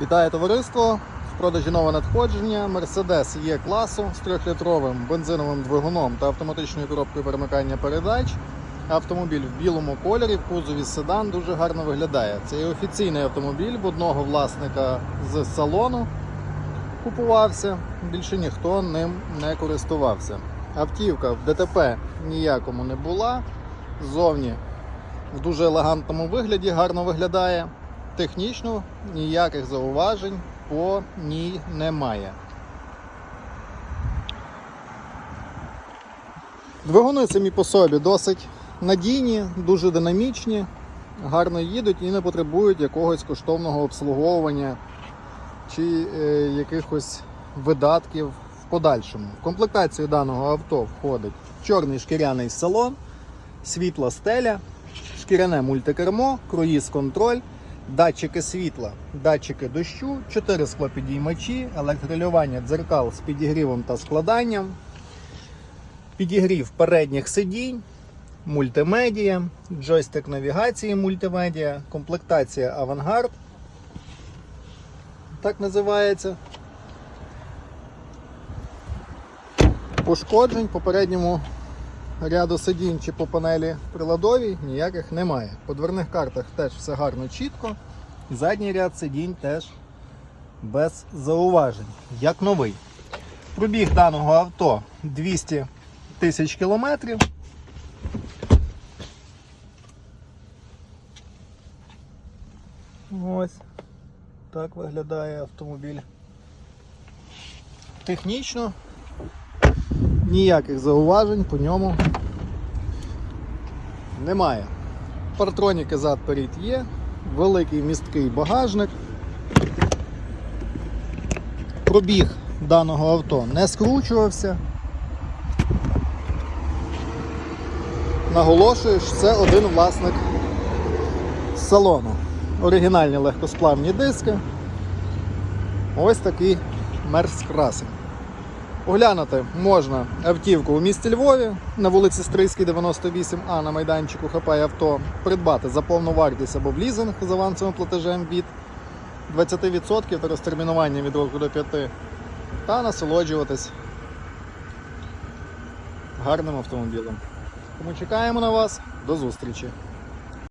Вітаю товариство! В продажі нове надходження Mercedes є класу з 3-літровим бензиновим двигуном та автоматичною коробкою перемикання передач. Автомобіль в білому кольорі, в кузові седан дуже гарно виглядає. Це є офіційний автомобіль в одного власника з салону купувався. Більше ніхто ним не користувався. Автівка в ДТП ніякому не була. Ззовні в дуже елегантному вигляді гарно виглядає. Технічно ніяких зауважень по ній немає. Двигуни самі по собі досить надійні, дуже динамічні, гарно їдуть і не потребують якогось коштовного обслуговування чи е, якихось видатків в подальшому. В комплектацію даного авто входить чорний шкіряний салон, світла стеля, шкіряне мультикермо, круїз-контроль, датчики світла, датчики дощу, 4 склопідіймачі, електролювання дзеркал з підігрівом та складанням, підігрів передніх сидінь, мультимедіа, джойстик навігації мультимедіа, комплектація авангард. Так називається. Пошкоджень по передньому ряду сидінь чи по панелі приладовій ніяких немає. По дверних картах теж все гарно чітко. І задній ряд сидінь теж без зауважень, як новий. Пробіг даного авто 200 тисяч кілометрів. Ось так виглядає автомобіль. Технічно ніяких зауважень по ньому немає. Партроніки зад перед є, великий місткий багажник. Пробіг даного авто не скручувався. Наголошую, що це один власник салону. Оригінальні легкосплавні диски. Ось такий мерс красень. Оглянути можна автівку у місті Львові на вулиці Стрийській, 98А на майданчику ХП авто, придбати за повну вартість або в лізинг з авансовим платежем від 20% та розтермінуванням від року до 5 та насолоджуватись гарним автомобілем. Тому чекаємо на вас. До зустрічі!